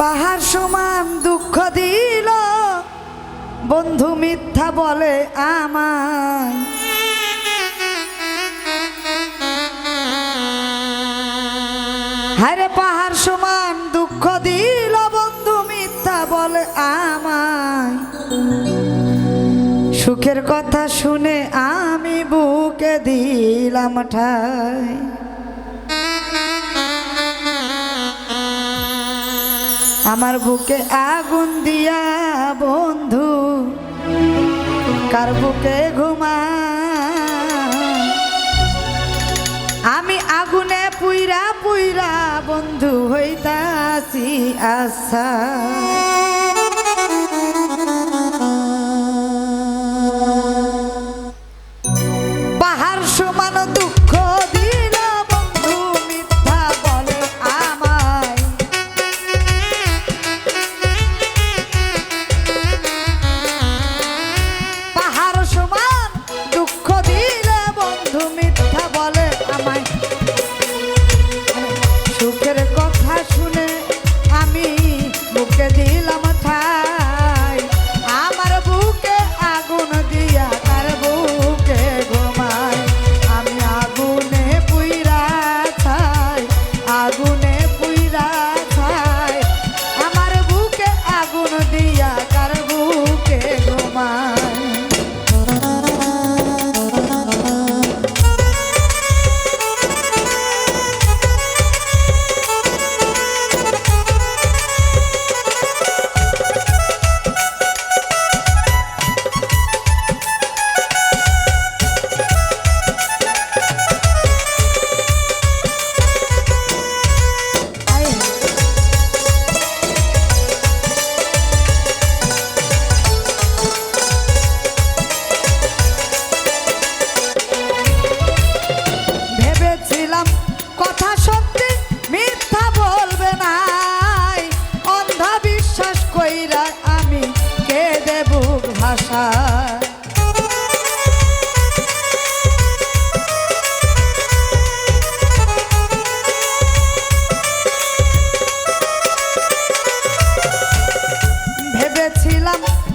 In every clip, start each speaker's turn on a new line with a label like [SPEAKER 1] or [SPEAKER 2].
[SPEAKER 1] পাহাড় সমান দুঃখ দিল। বন্ধু মিথ্যা বলে আমায় হারে পাহাড় সমান দুঃখ দিল, বন্ধু মিথ্যা বলে আমায় সুখের কথা শুনে আমি বুকে দিলাম ঠায়। আমার বুকে আগুন দিয়া, বন্ধু, কার বুকে ঘুমা? আমি আগুনে পুইরা পুইরা বন্ধু হইতাছি আশা। Let's go.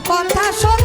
[SPEAKER 1] কথা শোন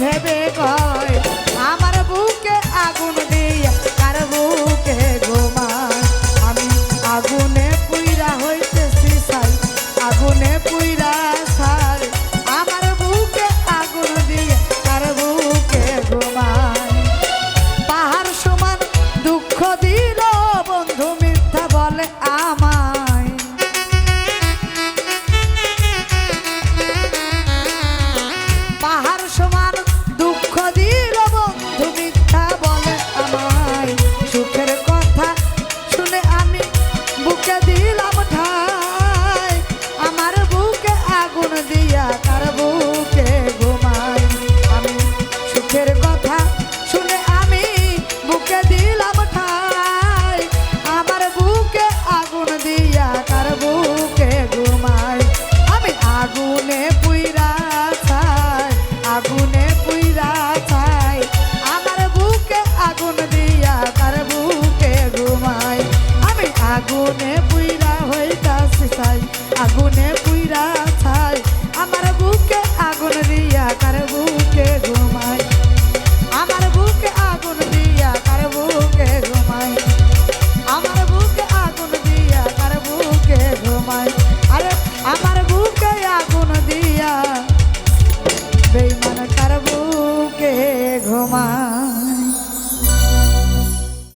[SPEAKER 1] ভেবে কয়